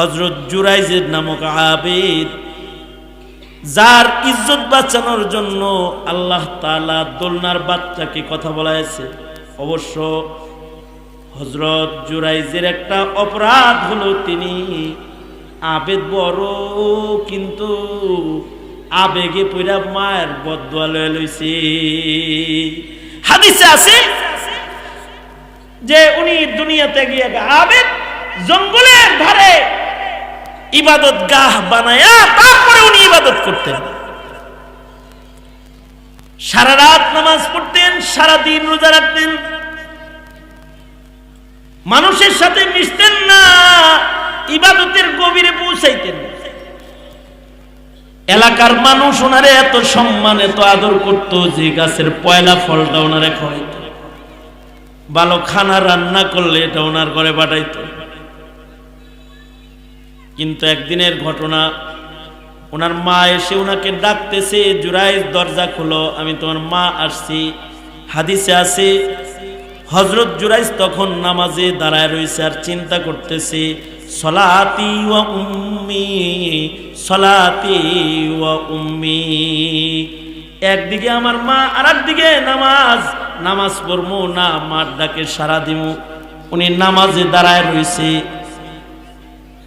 হজরত জুরাইজের নামক আবেদ, যার ইজ্জত বাঁচানোর জন্য আল্লাহ তাআলা দোলনার বাচ্চাকে কথা বলাইছে। অবশ্য হজরত জুরাইজের একটা অপরাধ হলো তিনি আবেদ বড়, কিন্তু আবেগে পইরা মায়ের বদুয়া লইছে। হাদিসে আছে যে উনি দুনিয়াতে গিয়ে আবেদ জঙ্গলের ধারে ইবাদত গাহ বানায়া তারপরে উনি ইবাদত করতেন। সারা রাত নামাজ পড়তেন সারা দিন রোজা রাখতেন। মানুষের সাথে মিশতেন না, ইবাদতের গভীরে পৌঁছাইতেন। এলাকার মানুষ ওনারে এত সম্মান, এত আদর করত যে গাছের পয়লা ফলটা ওনারে খাওয়াইত ভালো খানা রান্না করলে এটা ওনার ঘরে পাঠাইতো। কিন্তু একদিনের ঘটনা, ওনার মা এসে ওনাকে ডাকতেছে জুরাই দরজা খুলো, আমি তোমার মা আসছি। হাদিসে আছে হজরত জুরাইজ তখন নামাজে দাঁড়ায় রয়েছে আর চিন্তা করতেছে, সলাতি ওয়া উম্মি, সলাতি ওয়া উম্মি। একদিকে আমার মা আর একদিকে নামাজ নামাজ পড়ব না, মার ডাকে সারা দিব। উনি নামাজে দাঁড়ায় রয়েছে।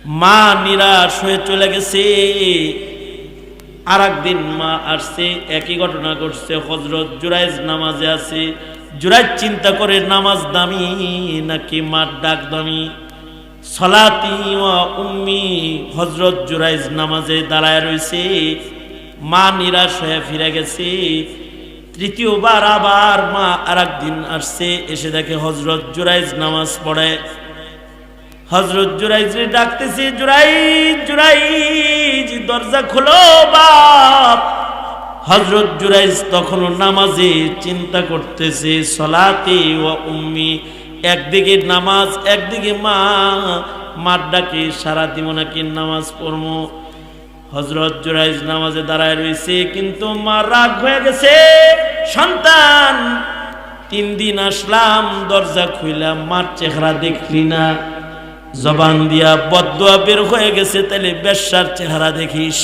মা নিরাশ হয়ে চলে গেছে। আর একদিন মা আসছে, একই ঘটনা ঘটছে। হজরত জুরাইজ নামাজে আছে। জুরাইজ চিন্তা করে, নামাজ দামি নাকি মার ডাক দামি? সলাতি উম্মি হজরত জুরাইজ নামাজে দাঁড়ায় রয়েছে মা নিরাশ হয়ে ফিরে গেছে। তৃতীয়বার আবার মা আর একদিন আসছে, এসে দেখে হজরত জুরাইজ নামাজ পড়ে। হজরত জুরাইজ ডাকতেছি জুরাইজ জুরাইজ দরজা খোলো বাপ। হজরত জুরাইজ তখনও নামাজে চিন্তা করতেছে, সলাতে ও উম্মি, একদিকে নামাজ, একদিকে মা, মার ডাকে সারা দিব নাকি নামাজ পড়ব। হজরত জুরাইজ নামাজে দাঁড়ায় রয়েছে, কিন্তু মা রাগ হয়ে গেছে, সন্তান, তিন দিন আসলাম, দরজা খুইলাম মার চেহারা দেখলি না। জবান দিয়া বদুয়া বের হয়ে গেছে তাহলে বেশ্যার চেহারা দেখিস।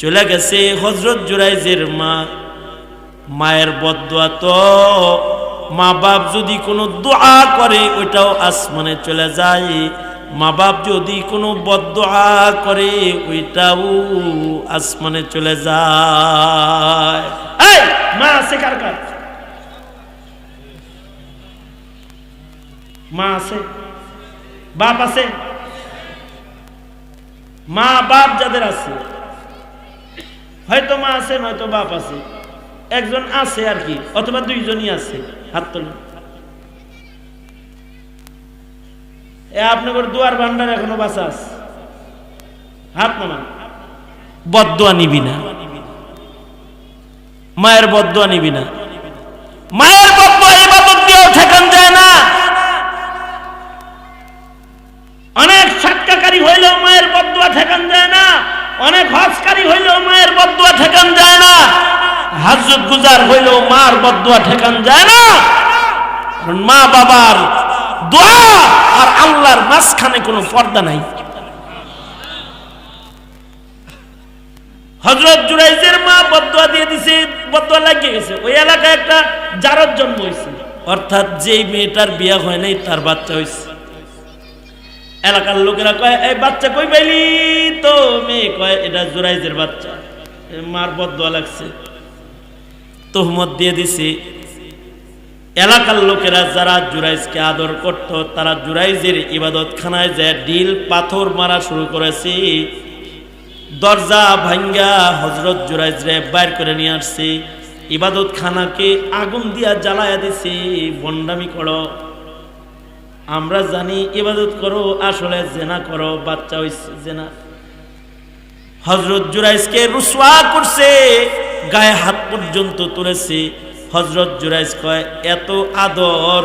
চলে গেছে হজরত জুরাইজের মা। মায়ের বদুয়া তো মা বাপ যদি কোনো দোয়া করে, ওইটাও আসমানে চলে যায়। মা বাপ যদি কোনো বদোয়া করে, ওইটাও আসমানে চলে যায়। মা আছে কার? মা আছে? বাপ আছে? মা, বাপ যাদের আছে, হয়তো মা আছে, নয়তো বাপ আছে। একজন আছে আর কি, অথবা দুইজনই আছে, হাত তোলেন। এ আপনাদের দুয়ার ভান্ডার এখনও বাঁচা আছে? হাত নামান। বদুয়া নিবি না। মায়ের বদুয়া নিবি না। মায়ের হাজত গুজার হইলেও মার বদুয়া ঠেকান যায় না। মা বাবার দোয়া আর আল্লাহর মাঝখানে কোনো পর্দা নাই। হজরত জুরাইজের মা বদুয়া দিয়ে দিছে, বদুয়া লাগিয়ে গেছে। ওই এলাকায় একটা জারত জন্ম হয়েছে। অর্থাৎ যেই মেয়েটার বিয়া হয় নাই, তার বাচ্চা হয়েছে। এলাকার লোকেরা কয়, এই বাচ্চা কই পাইলি? তো মেয়ে কয়, এটা জুরাইজের বাচ্চা। মার বদুয়া লাগছে। তোহমত দিয়ে দিছি। এলাকার লোকেরা যারা জুরাইজকে আদর করত, তারা জুরাইজের ইবাদত খানায় যায় ডিল পাথর মারা শুরু করেছি, দরজা ভাঙ্গা হজরত জুরাইজ রে বাইর করে নিয়ে আসছি। ইবাদত খানাকে আগুন দিয়া জ্বালায়া দিছি, বন্ডামি করো। আমরা জানি ইবাদত করো, আসলে জেনা করো, বাচ্চা হইছে জেনা। হজরত জুরাইজকে রুসওয়া করছে। গায়ে হাত পর্যন্ত তুলেছি। হজরত জুরাইজ কয়, এত আদর,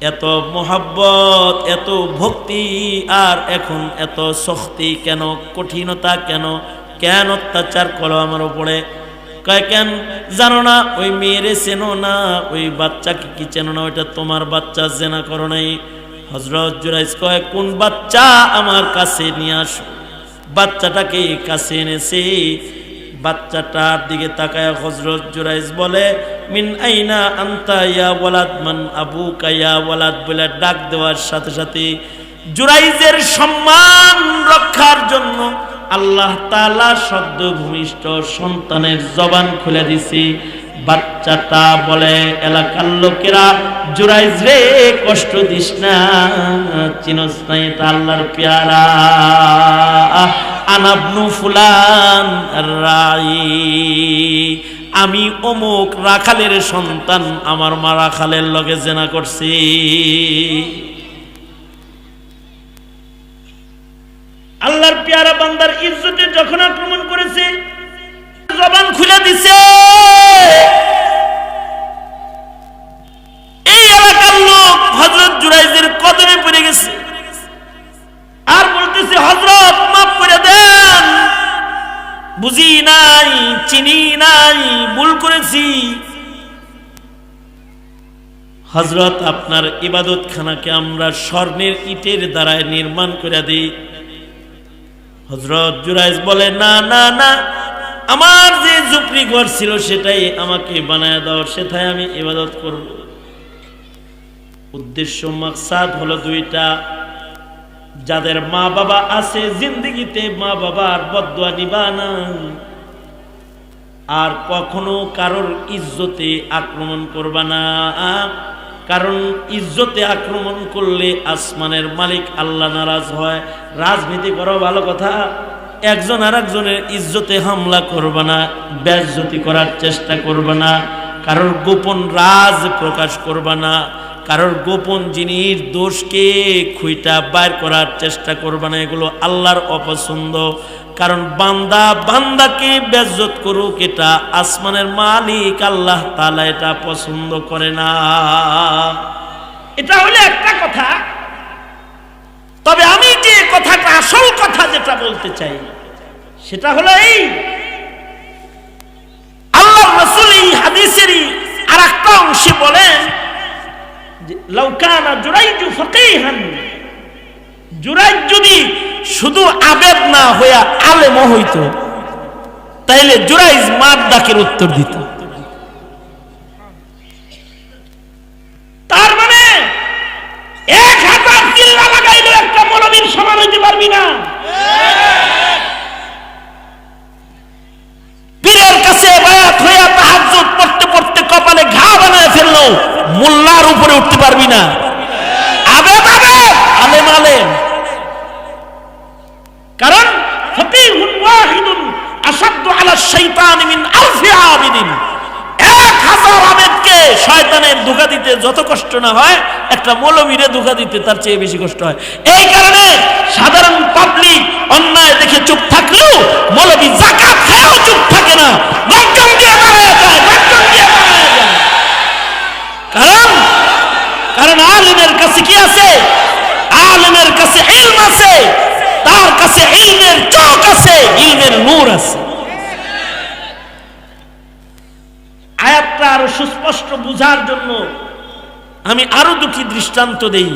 এত মোহাব্বত, এত ভক্তি, আর এখন এত শক্তি কেন, কঠিনতা কেন কেন অত্যাচার করো আমার উপরে? কয়, কেন? জানো না, ওই মেয়েরে চেনো না, ওই বাচ্চাকে কি চেনো না, ওইটা তোমার বাচ্চা জেনা করো নাই। হজরত জুরাইজ কয়, কোন বাচ্চা আমার কাছে নিয়ে আসো? বাচ্চাটাকে কাছে এনেছে বাচ্চাটার দিকে তাকায় হজরত জুরাইজ বলে, মিন আইনা আন্তা ইয়া ওয়ালাদ? মান আবু কায়া ওয়ালাদ? বলে ডাক দেওয়ার সাথে সাথে জুরাইজের সম্মান রক্ষার জন্য আল্লাহ তালা শব্দ ভূমিষ্ঠ সন্তানের জবান খুলে দিছি। বাচ্চাটা বলে, এলাকার লোকেরা জুরাইজ রে, কষ্ট দিস না, চিনস নাই এটা আল্লাহর পেয়ারা। আনাবনু ফুলান রাই। আমি অমুক রাখালের সন্তান, আমার মা রাখালের লগে জেনা করছি। আল্লাহর পেয়ারা বান্দার ইজ্জতে যখন আক্রমণ করেছে, জবান খুলে দিছে। নাই, চিনি নাই, ভুল করেছি। হজরত আপনার ইবাদত খানাকে আমরা স্বর্ণের ইটের দ্বারায় নির্মাণ করে দিই। হজরত জুরাইজ বলে, না না না, আমার যে জুপরি ঘর ছিল সেটাই আমাকে বানায় দাও সেটাই আমি ইবাদত করব। উদ্দেশ্য, মাকসাদ হলো দুইটা। যাদের মা বাবা আছে, জিন্দগিতে মা বাবার বদুয়া নিবা না। আর কখনো কারোর ইজ্জতে আক্রমণ করবা না। কারণ ইজ্জতে আক্রমণ করলে আসমানের মালিক আল্লাহ নারাজ হয়। রাজনীতি করো, ভালো কথা। একজন আর একজনের ইজ্জতে হামলা করবে না ব্যাজ্যতি করার চেষ্টা করবে না। কারোর গোপন রাজ প্রকাশ করবে না। কারোর গোপন জিনিস দোষকে খুইটা বাইর করার চেষ্টা করবে না, এগুলো আল্লাহর অপছন্দ। কারণ বান্দা বান্দাকে বেজ্জত করুক, এটা আসমানের মালিক আল্লাহ তালা এটা পছন্দ করে না। এটা হলো একটা কথা। তবে আমি যে কথাটা, আসল কথা যেটা বলতে চাই, সেটা হলো এই। আল্লাহ রসুল এই হাদিসেরই আর একটা অংশে বলেন যে লৌকানা জুরাইজু ফকিহান। জুরাইজ যদি শুধু আবেদ না হইয়া আলেম হইত, তাইলে জুরাইজ মার ডাকের উত্তর দিত। তার মানে এক হাজার চিল্লা লাগাইলে একটা মৌলবীর সমান হইতে পারবি না পীরের কাছে বায়াত হইয়া তাহাজ্জুদ পড়তে পড়তে কপালে ঘা বানায় ফেলল মোল্লার উপরে উঠতে পারবি না আবেদ আবেদ আলেম আলেম কারণ ফকিহুন ওয়াহিদুন আসাদ্দু আলা শাইতান মিন আলফি আবিদিন এক হাজার আবেদকে শয়তানের ধোকা দিতে যত কষ্ট না হয়, একটা মৌলবীরে ধোকা দিতে তার চেয়ে বেশি কষ্ট হয়। এই কারণে সাধারণ পাবলিক অন্যায় দেখে চুপ থাকলেও মৌলবী জাকাত খেয়েও চুপ থাকে না। কারণ কারণ আলিমের কাছে কি আছে? আলিমের কাছে ইলম আছে, তার কাছে ইলমের চোখ আছে, ইলমের নূর আছে আয়াতটা আরও সুস্পষ্ট বুঝার জন্য আমি আরও দুটি দৃষ্টান্ত দেই।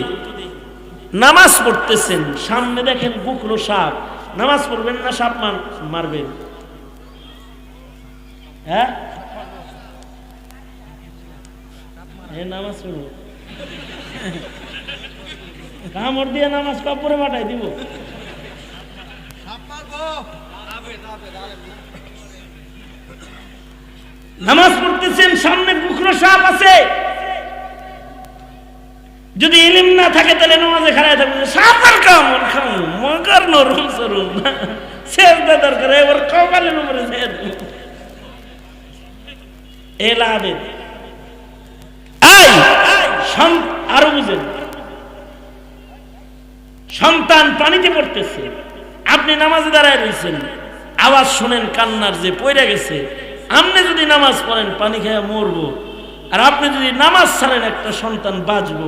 নামাজ পড়তেছেন, সামনে দেখেন বুকরো সাপ। নামাজ পড়বেন না, সাপ মারবেন হ্যাঁ? নামাজ কামড় দিয়ে নামাজ কাপড়ে মাটাই দিব। নামাজ পড়তেছেন, সামনে বুকরো সাপ আছে। যদি ইলিম না থাকে, তাহলে নামাজে খারাপ থাকবে সাপার কামড়, খামু মকার নরম সরুম। শেষ দরকার, এবার কপালের উপরে ছেড়ে দেব। এ। সন- আরও বুঝেন। সন্তান পানিতে পড়তেছে। আপনি নামাজে দাঁড়ায় রয়েছেন আওয়াজ শুনেন কান্নার যে পড়ে গেছে। আপনি যদি নামাজ পড়েন, পানি খেয়ে মরবো। আর আপনি যদি নামাজ ছাড়েন, একটা সন্তান বাঁচবো।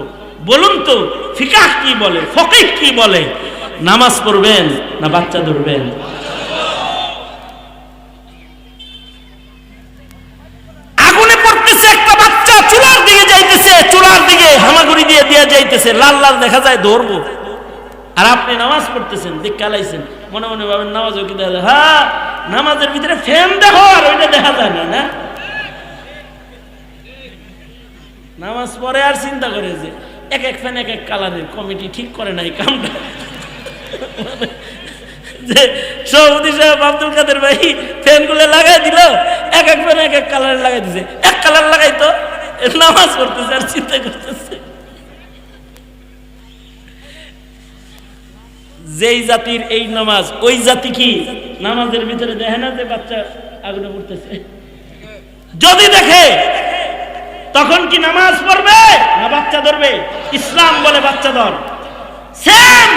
বলুন তো, ফিকাহ কি বলে, ফকিহ কি বলে? নামাজ পড়বেন না বাচ্চা ধরবেন? আগুনে পড়তেছে, একটা বাচ্চা চুলার দিকে যাইতেছে চূড়ার দিকে হামাগুড়ি দিয়ে দিয়ে যাইতেছে, লাল লাল দেখা যায়, ধরবো। আর আপনি নামাজ পড়তেছেন দিক কালাইছেন মনে মনে ভাবেন নামাজ দেখা হ্যাঁ নামাজের ভিতরে ফ্যান দেখো আর ওইটা দেখা যায় না না? নামাজ পড়ে আর চিন্তা করে যে এক এক ফ্যান এক এক কালারের কমিটি ঠিক করে নাই কামটা। যে সভাপতি সাহেব আব্দুল কাদের ভাই ফ্যানগুলো লাগাই দিল, এক এক ফ্যান এক এক কালারের লাগাই দিছে। এক কালার লাগাই তো নামাজ পড়তেছে আর চিন্তা করতেছে। যেই জাতির এই নামাজ, ওই জাতি কি নামাজের ভিতরে দেখে না যে বাচ্চা আগুনে পড়তেছে? যদি দেখে, তখন কি নামাজ পড়বে না বাচ্চা ধরবে? ইসলাম বলে বাচ্চা ধর। সেম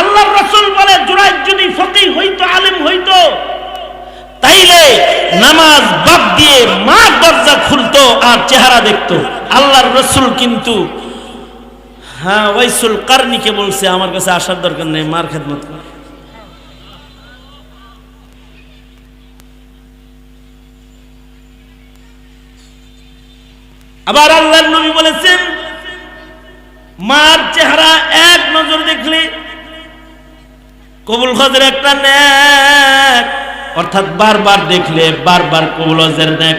আল্লাহ রসুল বলে, জুরাইদ যদি ফকির হইতো, আলিম হইতো, তাইলে নামাজ বাদ দিয়ে মা দরজা খুলতো আর চেহারা দেখতো। আল্লাহর রসুল কিন্তু হ্যাঁ ওয়াইসুল কারনিকে বলছে, আমার কাছে আসার দরকার নেই, মার খেদমত আবার আল্লাহর নবী বলেছেন, মার চেহারা এক নজর দেখলে কবুল হজের একটা নেক, অর্থাৎ বারবার দেখলে, বারবার কবুল হজের নেক।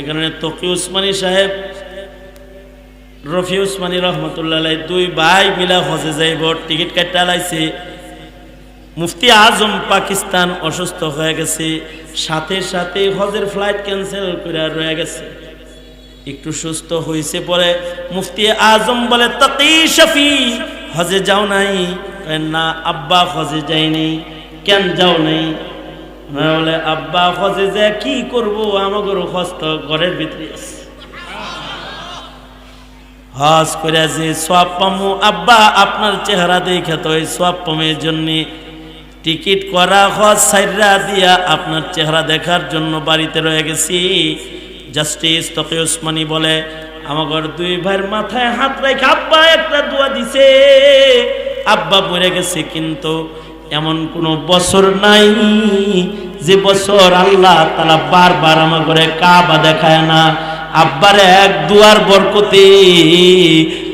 এখানে তকি উসমানী সাহেব রফি উসমানী রহমতুল্লাহ দুই ভাই মিলা হজে যাইব, টিকিট কাটতে লাইছে। মুফতি আজম পাকিস্তান অসুস্থ হয়ে গেছে, সাথে সাথে হজের ফ্লাইট ক্যান্সেল করে রয়ে গেছে। একটু সুস্থ হয়েছে পরে মুফতি আজম বলে, তকি শফি, হজে যাও নাই? না, আব্বা হজে যায়নি। কেন যাও নাই? বলে, আব্বা হজে যায় কি করব? আমাদের হজ তো ঘরের ভিতরে আছে। হজ করে যে সব পামু, আব্বা, আপনার চেহারা দেখে তো ওই সব পামের জন্য টিকিট করা হজ সাইরা দিয়া আপনার চেহারা দেখার জন্য বাড়িতে রয়ে গেছি। জাস্টিস তকে ওসমানী বলে আমার দুই ভাইয়ের মাথায় হাত রেখে আব্বা একটা দোয়া দিছে। আব্বা মরে গেছে কিন্তু এমন কোন বছর নাই যে বছর আল্লাহ তালা বারবার আমার ঘরে কাবা দেখায় না। আব্বার এক দুয়ার বরকতে।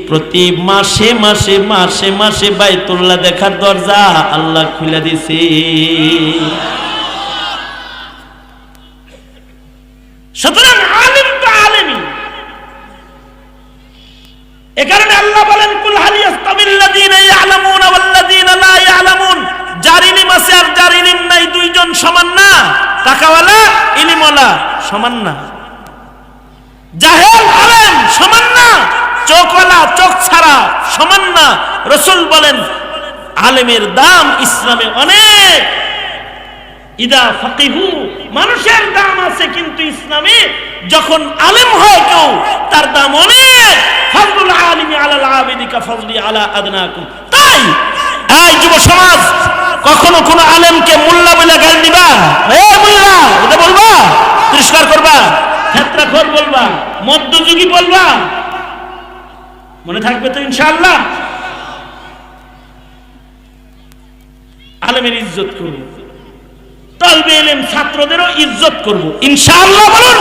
প্রতি মাসে মাসে মাসে মাসে বাইতুল্লাহ দেখার দরজা আল্লাহ খুলে দিছে। সুতরাং আল্লাহ বলেন আর নাই, দুইজন সমান না। জাহেল আলেম সমান না। চোখওয়ালা, চোখ ছাড়া সমান না। রসুল বলেন, আলেমের দাম ইসলামে অনেক। ইদা ফাকিহু, মানুষের দাম আছে কিন্তু ইসলামে যখন আলেম হয় কেউ, তার দাম অনেক। ফজলুল আলিমি আলাল আবিদি কা ফজলি আলা আদনাকুম। তাই, এই যুব সমাজ, কখনো কোনো আলেমকে মোল্লা বলে গাল দিবা? এ মোল্লা, এটা বলবা? তিরস্কার করবা? ক্ষেত্রাখর বলবা, মধ্যযুগী বলবা? মনে থাকবে তো ইনশাল্লাহ আলেমের ইজ্জত করব। তলবে এলেম ছাত্রদেরও ইজ্জত করব। ইনশাল্লাহ বলুন।